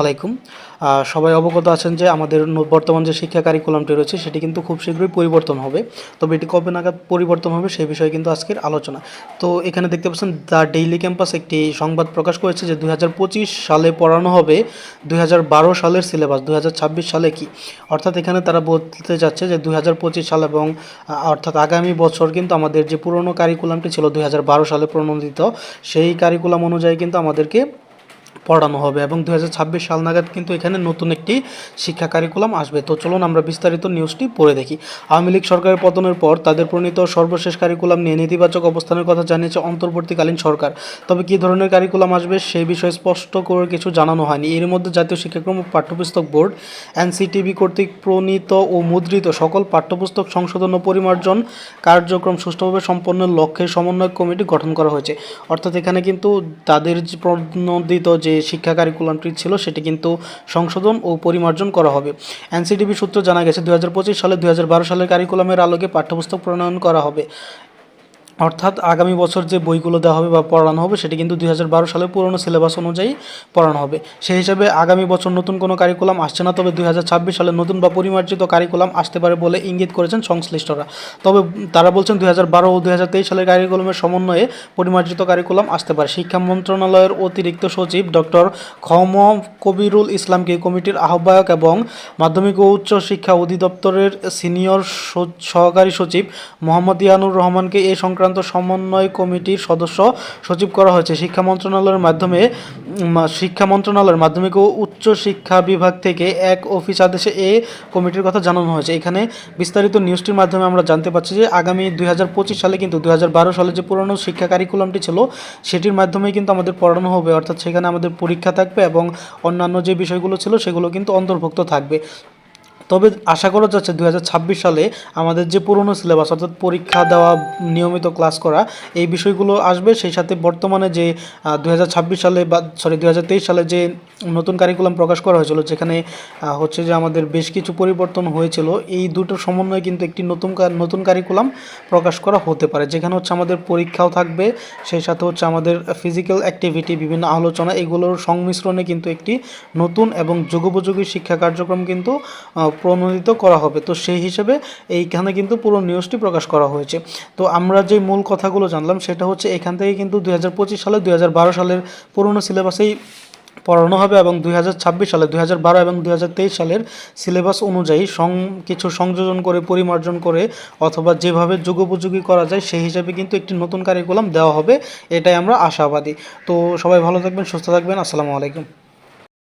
আলাইকুম। সবাই অবগত আছেন যে আমাদের বর্তমান যে শিক্ষা কারিকুলামটি রয়েছে, সেটি কিন্তু খুব শীঘ্রই পরিবর্তন হবে। তবে এটি কবে নাগাদ পরিবর্তন হবে সেই বিষয়ে কিন্তু আজকের আলোচনা। তো এখানে দেখতে পাচ্ছেন, দ্য ডেইলি ক্যাম্পাস একটি সংবাদ প্রকাশ করেছে যে দু হাজার পঁচিশ সালে পড়ানো হবে, দুই হাজার বারো সালের সিলেবাস দু হাজার ছাব্বিশ সালে কি? অর্থাৎ এখানে তারা বলতে যাচ্ছে যে দুই হাজার পঁচিশ সাল এবং অর্থাৎ আগামী বছর কিন্তু আমাদের যে পুরনো কারিকুলামটি ছিল দুই হাজার বারো সালে প্রণোদিত, সেই কারিকুলাম অনুযায়ী কিন্তু আমাদেরকে পড়ানো হবে এবং দু হাজার ছাব্বিশ সাল নাগাদ কিন্তু এখানে নতুন একটি শিক্ষা কারিকুলাম আসবে। তো চলুন আমরা বিস্তারিত নিউজটি পড়ে দেখি। আওয়ামী লীগ সরকারের পতনের পর তাদের প্রণীত সর্বশেষ কারিকুলাম নিয়ে নেতিবাচক অবস্থানের কথা জানিয়েছে অন্তর্বর্তীকালীন সরকার। তবে কী ধরনের কারিকুলাম আসবে সেই বিষয়ে স্পষ্ট করে কিছু জানানো হয়নি। এর মধ্যে জাতীয় শিক্ষাক্রম পাঠ্যপুস্তক বোর্ড এনসিটিবি কর্তৃক প্রণীত ও মুদ্রিত সকল পাঠ্যপুস্তক সংশোধন ও পরিমার্জন কার্যক্রম সুষ্ঠুভাবে সম্পন্নের লক্ষ্যে সমন্বয় কমিটি গঠন করা হয়েছে। অর্থাৎ এখানে কিন্তু তাদের প্রণোদিত যে শিক্ষা কারিকুলামটি ছিল সেটি কিন্তু সংশোধন ও পরিমার্জন করা হবে। এনসিডিবি সূত্র জানা গেছে, দুই হাজার পঁচিশ সালে দুই হাজার বারো সালের কারিকুলামের আলোকে পাঠ্যপুস্তক প্রণয়ন করা হবে। অর্থাৎ আগামী বছর যে বইগুলো দেওয়া হবে বা পড়ানো হবে, সেটি কিন্তু দুই হাজার বারো সালে পুরনো সিলেবাস অনুযায়ী পড়ানো হবে। সেই হিসাবে আগামী বছর নতুন কোনো কারিকুলাম আসছে না, তবে দুই হাজার ছাব্বিশ সালে নতুন বা পরিমার্জিত কারিকুলাম আসতে পারে বলে ইঙ্গিত করেছেন সংশ্লিষ্টরা। তবে তারা বলছেন দুই হাজার বারো ও দুই হাজার তেইশ সালের কারিকুলামের সমন্বয়ে পরিমার্জিত কারিকুলাম আসতে পারে। শিক্ষা মন্ত্রণালয়ের অতিরিক্ত সচিব ডক্টর খম কবিরুল ইসলামকে কমিটির আহ্বায়ক এবং মাধ্যমিক ও উচ্চ শিক্ষা অধিদপ্তরের সিনিয়র সহকারী সচিব মোহাম্মদ ইয়ানুর রহমানকে এ সংক্রান্ত সমন্বয় কমিটির সদস্য সচিব করা হয়েছে। শিক্ষা মন্ত্রণালয়ের মাধ্যমে শিক্ষা মন্ত্রণালয়ের মাধ্যমিক ও উচ্চ শিক্ষা বিভাগ থেকে এক অফিস আদেশে এ কমিটির কথা জানানো হয়েছে। এখানে বিস্তারিত নিউজটির মাধ্যমে আমরা জানতে পারছি যে আগামী দুই হাজার পঁচিশ সালে কিন্তু দুই হাজার বারো সালে যে পুরনো শিক্ষা কারিকুলামটি ছিল, সেটির মাধ্যমেই কিন্তু আমাদের পড়ানো হবে। অর্থাৎ সেখানে আমাদের পরীক্ষা থাকবে এবং অন্যান্য যে বিষয়গুলো ছিল, সেগুলো কিন্তু অন্তর্ভুক্ত থাকবে। তবে আশা করা যাচ্ছে দু হাজার ছাব্বিশ সালে আমাদের যে পুরনো সিলেবাস অর্থাৎ পরীক্ষা দেওয়া, নিয়মিত ক্লাস করা, এই বিষয়গুলো আসবে। সেই সাথে বর্তমানে যে দু হাজার ছাব্বিশ সালে বা সরি দু হাজার তেইশ সালে যে নতুন কারিকুলাম প্রকাশ করা হয়েছিল, যেখানে হচ্ছে যে আমাদের বেশ কিছু পরিবর্তন হয়েছিল, এই দুটো সমন্বয়ে কিন্তু একটি নতুন নতুন কারিকুলাম প্রকাশ করা হতে পারে। যেখানে হচ্ছে আমাদের পরীক্ষাও থাকবে, সেই সাথে হচ্ছে আমাদের ফিজিক্যাল অ্যাক্টিভিটি বিভিন্ন আলোচনা, এগুলোর সংমিশ্রণে কিন্তু একটি নতুন এবং যুগোপযোগী শিক্ষা কার্যক্রম কিন্তু প্রণোদিত করা হবে। তো সেই হিসেবে এইখানে কিন্তু পুরো নিউজটি প্রকাশ করা হয়েছে। তো আমরা যে মূল কথাগুলো জানলাম সেটা হচ্ছে এখান থেকে কিন্তু দুই হাজার পঁচিশ সালে, দুই হাজার বারো সালের পুরনো সিলেবাসেই পড়ানো হবে এবং দুই হাজার ছাব্বিশ সালে, দুই হাজার বারো এবং দুই হাজার তেইশ সালের সিলেবাস অনুযায়ী সং, কিছু সংযোজন করে, পরিমার্জন করে অথবা যেভাবে যুগোপযোগী করা যায় সেই হিসাবে কিন্তু একটি নতুন কারিকুলাম দেওয়া হবে। এটাই আমরা আশাবাদী। তো সবাই ভালো থাকবেন, সুস্থ থাকবেন। আসসালামু আলাইকুম।